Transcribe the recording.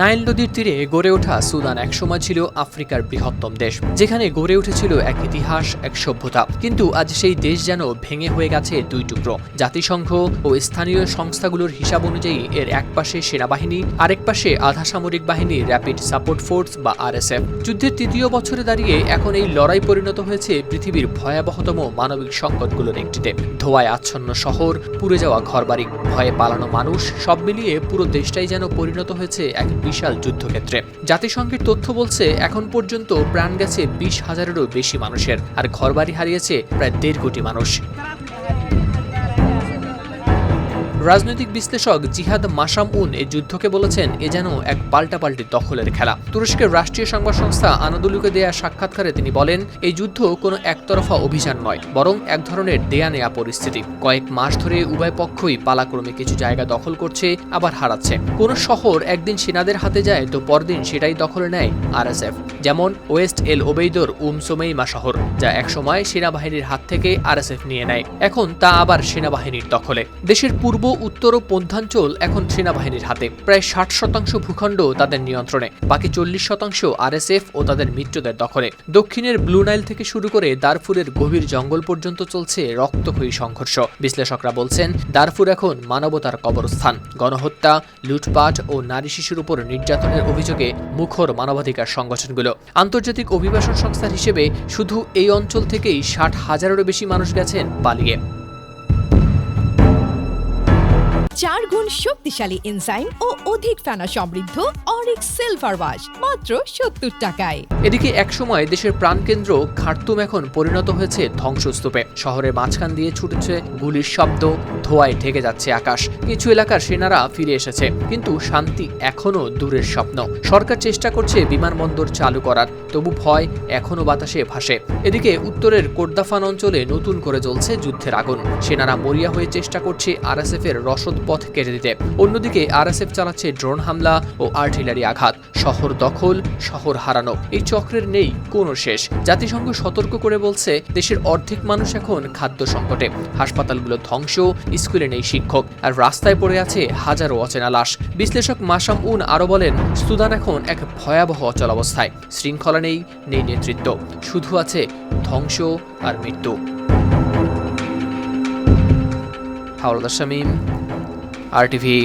Nile নদীর তীরে গড়ে ওঠা সুদান একসময় ছিল আফ্রিকার বৃহত্তম দেশ, যেখানে গড়ে উঠেছিল এক ইতিহাস, এক সভ্যতা। কিন্তু আজ সেই দেশ যেন ভেঙে হয়ে গেছে দুই টুকরো, জাতিসংঘ ও স্থানীয় সংস্থাগুলোর হিসাব অনুযায়ী এর এক পাশে সেনাবাহিনী, আরেক পাশে আধা সামরিক বাহিনী, র্যাপিড সাপোর্ট ফোর্স বা আরএসএফ। যুদ্ধের তৃতীয় বছরে দাঁড়িয়ে এখন এই লড়াই পরিণত হয়েছে পৃথিবীর ভয়াবহতম মানবিক সংকটগুলোর একটিতে। ধোয়ায় আচ্ছন্ন শহর, পুড়ে যাওয়া ঘরবাড়ি, ভয়ে পালানো মানুষ, সব মিলিয়ে পুরো দেশটাই যেন পরিণত হয়েছে এক বিশাল যুদ্ধক্ষেত্রে। জাতিসংঘের তথ্য বলছে, এখন পর্যন্ত প্রাণ গেছে বিশ হাজারেরও বেশি মানুষের, আর ঘরবাড়ি হারিয়েছে প্রায় দেড় কোটি মানুষ। রাজনৈতিক বিশ্লেষক জিহাদ মাসাম উন এই যুদ্ধকে বলেছেন, এ যেন এক পাল্টাপাল্টি দখলের খেলা। তুরস্কের রাষ্ট্রীয় সংবাদ সংস্থা আনাদুলুকে দেয়া সাক্ষাৎকারে তিনি বলেন, এই যুদ্ধ কোনো একতরফা অভিযান নয়, বরং এক ধরনের দেয়া নেয়া পরিস্থিতি। কয়েক মাস ধরে উভয় পক্ষই পালাক্রমে কিছু জায়গা দখল করছে, আবার হারাচ্ছে। কোনো শহর একদিন সেনাদের হাতে যায়, তো পরদিন সেটাই দখলে নেয় আরএসএফ, যেমন ওয়েস্ট এল ওবেইদর উম সোমেইমা শহর, যা একসময় সেনাবাহিনীর হাত থেকে আরএসএফ নিয়ে নেয়। এখন তা আবার সেনাবাহিনীর দখলে। দেশের পূর্ব উত্তর ও মধ্যাঞ্চল এখন সেনাবাহিনীর হাতে। প্রায় ষাট শতাংশ ভূখণ্ড তাদের নিয়ন্ত্রণে, বাকি চল্লিশ শতাংশ আরএসএফ ও তাদের মিত্রদের দখলে। দক্ষিণের ব্লু নাইল থেকে শুরু করে দারফুরের গভীর জঙ্গল পর্যন্ত চলছে রক্তক্ষয়ী সংঘর্ষ। বিশ্লেষকরা বলছেন, দারফুর এখন মানবতার কবরস্থান। গণহত্যা, লুটপাট ও নারী শিশুর উপর নির্যাতনের অভিযোগে মুখর মানবাধিকার সংগঠনগুলো। আন্তর্জাতিক অভিবাসন সংস্থার হিসেবে শুধু এই অঞ্চল থেকেই ষাট হাজারেরও বেশি মানুষ গেছেন পালিয়ে। চার গুণ শক্তিশালী এনজাইম ও অধিক ফেনা সমৃদ্ধ অরিক সিলভার ওয়াশ মাত্র সত্তর টাকায়। এদিকে একসময় দেশের প্রাণকেন্দ্র খার্তুম এখন পরিণত হয়েছে ধ্বংসস্তূপে। শহরের মাঝখান দিয়ে ছুটেছে গুলির শব্দ, ধোঁয়ায় ঢেকে যাচ্ছে আকাশ। কিছু এলাকার সেনারা ফিরে এসেছে, কিন্তু শান্তি এখনও দূরের স্বপ্ন। সরকার চেষ্টা করছে বিমানবন্দর চালু করার, তবু ভয় এখনও বাতাসে ভাসে। এদিকে উত্তরের কোর্দাফান অঞ্চলে নতুন করে জ্বলছে যুদ্ধের আগুন। সেনারা মরিয়া হয়ে চেষ্টা করছে আরএসএফ এর রসদ পথ কেটে দিতে। অন্যদিকে আরএসএফ চালাচ্ছে ড্রোন হামলা ও আর্টিলারি আঘাত, শহর দখল, শহর হারানো, এই চক্রের নেই কোনো শেষ। জাতিসংঘ সতর্ক করে বলছে, দেশের অর্ধেক মানুষ এখন খাদ্য সংকটে। হাসপাতালগুলো ধ্বংস, স্কুলে নেই শিক্ষক, আর রাস্তায় পড়ে আছে হাজারো অচেনা লাশ। বিশ্লেষক মাসাম উন আরও বলেন, সুদান এখন এক ভয়াবহ অচলাবস্থায় শৃঙ্খলা নেই নেই নেতৃত্ব। শুধু আছে ধ্বংস আর মৃত্যু। হাওলাদার শামীম, আর টিভি